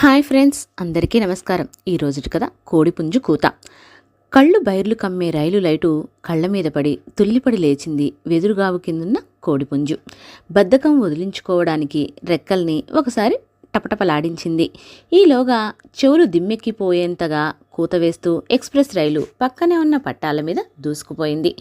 Hi friends అందరికీ నమస్కారం. ఈ రోజుటి కోడిపుంజు కూత. కళ్ళు బైర్లు కమ్మే రైలు లైటు కళ్ళ మీద పడి తుల్లిపడి లేచింది వెదురుగావు కిందున్న కోడిపుంజు. బద్ధకం వదిలించుకోవడానికి రెక్కల్ని ఒకసారి టపటపలాడించింది. ఈలోగా చెవులు దిమ్మెక్కిపోయేంతగా కూతవేస్తూ ఎక్స్ప్రెస్ రైలు పక్కనే ఉన్న పట్టాల మీద దూసుకుపోయింది.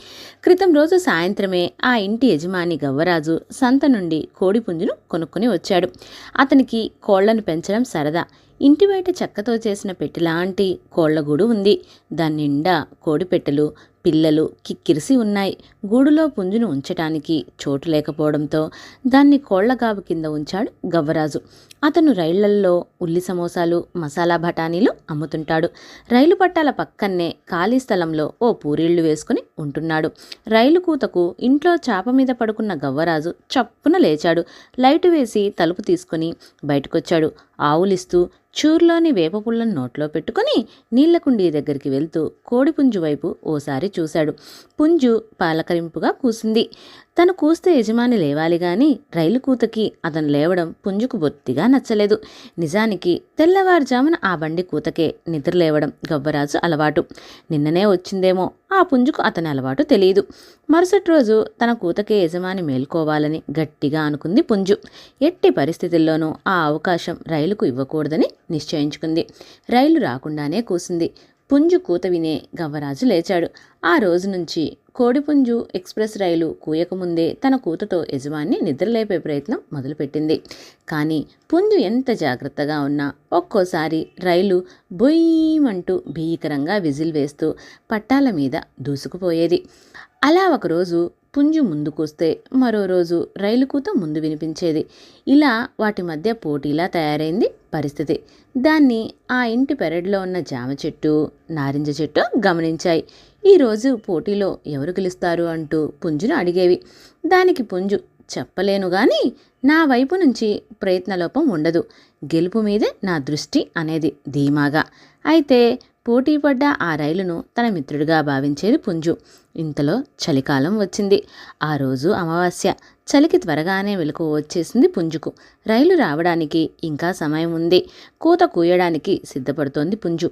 క్రితం రోజు సాయంత్రమే ఆ ఇంటి యజమాని గవ్వరాజు సంత నుండి కోడిపుంజును కొనుక్కొని వచ్చాడు. అతనికి కోళ్ళను పెంచడం సరదా. ఇంటి బయట చెక్కతో చేసిన పెట్టెలాంటి కోళ్ళగూడు ఉంది. దాని నిండా కోడిపెట్టెలు పిల్లలు కిక్కిరిసి ఉన్నాయి. గూడులో పుంజును ఉంచటానికి చోటు లేకపోవడంతో దాన్ని కోళ్ళగాబు కింద ఉంచాడు గవ్వరాజు. అతను రైళ్ళల్లో ఉల్లి సమోసాలు మసాలా బఠానీలు అమ్ముతుంటాడు. రైలు పట్టాల పక్కన్నే ఖాళీ స్థలంలో ఓ పూరీళ్ళు వేసుకుని ఉంటున్నాడు. రైలు కూతకు ఇంట్లో చాప మీద పడుకున్న గవ్వరాజు చప్పున లేచాడు. లైటు వేసి తలుపు తీసుకుని బయటకొచ్చాడు. ఆవులిస్తూ చూర్లోని వేపపుల్లను నోట్లో పెట్టుకుని నీళ్ళకుండీ దగ్గరికి వెళ్తూ కోడిపుంజు వైపు ఓసారి చూశాడు. పుంజు పాలకరింపుగా కూసింది. తను కూస్తే యజమాని లేవాలి గాని రైలు కూతకి అతను లేవడం పుంజుకు బొత్తిగా నచ్చలేదు. నిజానికి తెల్లవారుజామున ఆ బండి కూతకే నిద్రలేవడం గబ్బరాజు అలవాటు. నిన్ననే వచ్చిందేమో ఆ పుంజుకు అతని అలవాటు తెలియదు మరుసటి రోజు తన కూతకే యజమాని మేల్కోవాలని గట్టిగా అనుకుంది పుంజు. ఎట్టి పరిస్థితుల్లోనూ ఆ అవకాశం రైలుకు ఇవ్వకూడదని నిశ్చయించుకుంది. రైలు రాకుండానే కూసింది. పుంజు కూత వినే గవ్వరాజు లేచాడు. ఆ రోజు నుంచి కోడిపుంజు ఎక్స్ప్రెస్ రైలు కూయకముందే తన కూతతో యజమాన్ని నిద్రలేపే ప్రయత్నం మొదలుపెట్టింది. కానీ పుంజు ఎంత జాగ్రత్తగా ఉన్నా ఒక్కోసారి రైలు బొయ్యమంటూ భీకరంగా విజిల్ వేస్తూ పట్టాల మీద దూసుకుపోయేది. అలా ఒకరోజు పుంజు ముందుకొస్తే మరో రోజు రైలు కూత ముందు వినిపించేది. ఇలా వాటి మధ్య పోటీలా తయారైంది పరిస్థితి. దాన్ని ఆ ఇంటి పెరడ్లో ఉన్న జామ చెట్టు నారింజ చెట్టు గమనించాయి. ఈరోజు పోటీలో ఎవరు గెలుస్తారు అంటూ పుంజును అడిగేవి. దానికి పుంజు చెప్పలేను గాని నా వైపు నుంచి ప్రయత్నలోపం ఉండదు. గెలుపు మీదే నా దృష్టి అనేది ధీమాగా. అయితే పోటీపడ్డ ఆ రైలును తన మిత్రుడిగా భావించేది పుంజు. ఇంతలో చలికాలం వచ్చింది. ఆ రోజు అమావాస్య. చలికి త్వరగానే వెలుకు వచ్చేసింది పుంజుకు. రైలు రావడానికి ఇంకా సమయం ఉంది. కూత కూయడానికి సిద్ధపడుతోంది పుంజు.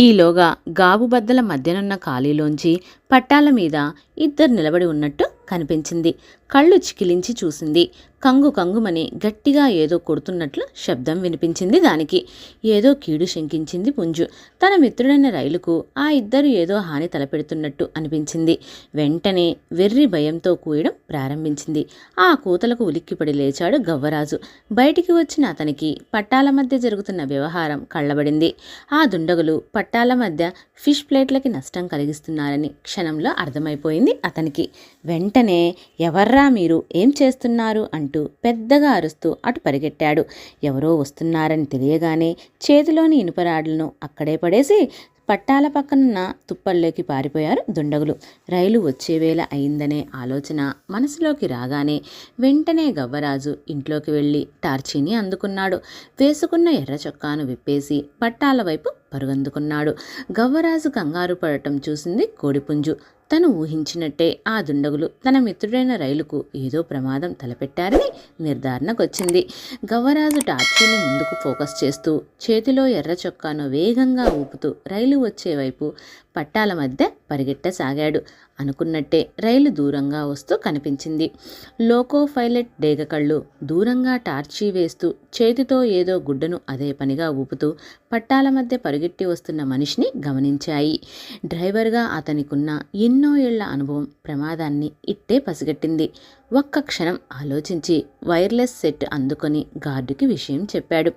ఈలోగా గాబుబద్దల మధ్యనున్న ఖాళీలోంచి పట్టాల మీద ఇద్దరు నిలబడి ఉన్నట్టు కనిపించింది. కళ్ళు చికిలించి చూసింది. కంగు కంగుమని గట్టిగా ఏదో కొడుతున్నట్లు శబ్దం వినిపించింది దానికి. ఏదో కీడు శంకించింది పుంజు. తన మిత్రుడైన రైలుకు ఆ ఇద్దరు ఏదో హాని తలపెడుతున్నట్టు అనిపించింది. వెంటనే వెర్రి భయంతో కూయడం ప్రారంభించింది. ఆ కూతలకు ఉలిక్కిపడి లేచాడు గవ్వరాజు. బయటికి వచ్చిన అతనికి పట్టాల మధ్య జరుగుతున్న వ్యవహారం కళ్ళబడింది. ఆ దుండగులు పట్టాల మధ్య ఫిష్ ప్లేట్లకి నష్టం కలిగిస్తున్నారని క్షణంలో అర్థమైపోయింది అతనికి. వెంటనే ఎవర్రా మీరు? ఏం చేస్తున్నారు? అంటూ పెద్దగా అరుస్తూ అటు పరిగెట్టాడు. ఎవరో వస్తున్నారని తెలియగానే చేతిలోని ఇనుపరాడులను అక్కడే పడేసి పట్టాల పక్కనున్న తుప్పల్లోకి పారిపోయారు దుండగులు. రైలు వచ్చే వేళ అయిందనే ఆలోచన మనసులోకి రాగానే వెంటనే గవ్వరాజు ఇంట్లోకి వెళ్ళి టార్చీని అందుకున్నాడు. వేసుకున్న ఎర్ర చొక్కాను విప్పేసి పట్టాల వైపు పరుగందుకున్నాడు. గవ్వరాజు కంగారు పడటం చూసింది కోడిపుంజు. తను ఊహించినట్టే ఆ దుండగులు తన మిత్రుడైన రైలుకు ఏదో ప్రమాదం తలపెట్టారని నిర్ధారణకొచ్చింది. గవ్వరాజు టార్చీని ముందుకు ఫోకస్ చేస్తూ చేతిలో ఎర్ర చొక్కాను వేగంగా ఊపుతూ రైలు వచ్చే వైపు పట్టాల మధ్య పరిగెట్టసాగాడు. అనుకున్నట్టే రైలు దూరంగా వస్తూ కనిపించింది. లోకో పైలట్ డేగకళ్ళు దూరంగా టార్చీ వేస్తూ చేతితో ఏదో గుడ్డను అదే పనిగా ఊపుతూ పట్టాల మధ్య పరిగెట్టి వస్తున్న మనిషిని గమనించాయి. డ్రైవర్గా అతనికున్న ఎన్నో ఏళ్ళ అనుభవం ప్రమాదాన్ని ఇట్టే పసిగట్టింది. ఒక్క క్షణం ఆలోచించి వైర్లెస్ సెట్ అందుకొని గార్డుకి విషయం చెప్పాడు.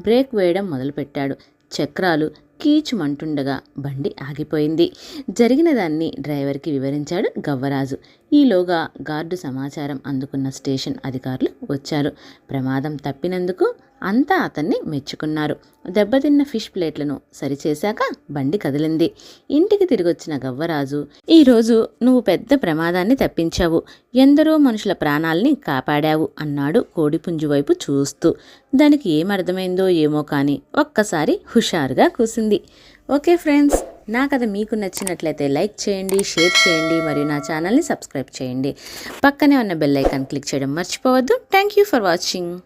బ్రేక్ వేయడం మొదలుపెట్టాడు. చక్రాలు కీచుమంటుండగా బండి ఆగిపోయింది. జరిగిన దాన్ని డ్రైవర్కి వివరించాడు గవ్వరాజు. ఈలోగా గార్డు సమాచారం అందుకున్న స్టేషన్ అధికారులు వచ్చారు. ప్రమాదం తప్పినందుకు అంతా అతన్ని మెచ్చుకున్నారు. దెబ్బతిన్న ఫిష్ ప్లేట్లను సరిచేశాక బండి కదిలింది. ఇంటికి తిరిగొచ్చిన గవ్వరాజు ఈరోజు నువ్వు పెద్ద ప్రమాదాన్ని తప్పించావు. ఎందరో మనుషుల ప్రాణాల్ని కాపాడావు అన్నాడు కోడిపుంజు వైపు చూస్తూ. దానికి ఏమర్థమైందో ఏమో కానీ ఒక్కసారి హుషారుగా కూసింది. ఓకే ఫ్రెండ్స్ నా కథ మీకు నచ్చినట్లయితే లైక్ చేయండి షేర్ చేయండి మరియు నా ఛానల్ని సబ్స్క్రైబ్ చేయండి. పక్కనే ఉన్న బెల్ ఐకాన్ క్లిక్ చేయడం మర్చిపోవద్దు. Thank you for watching.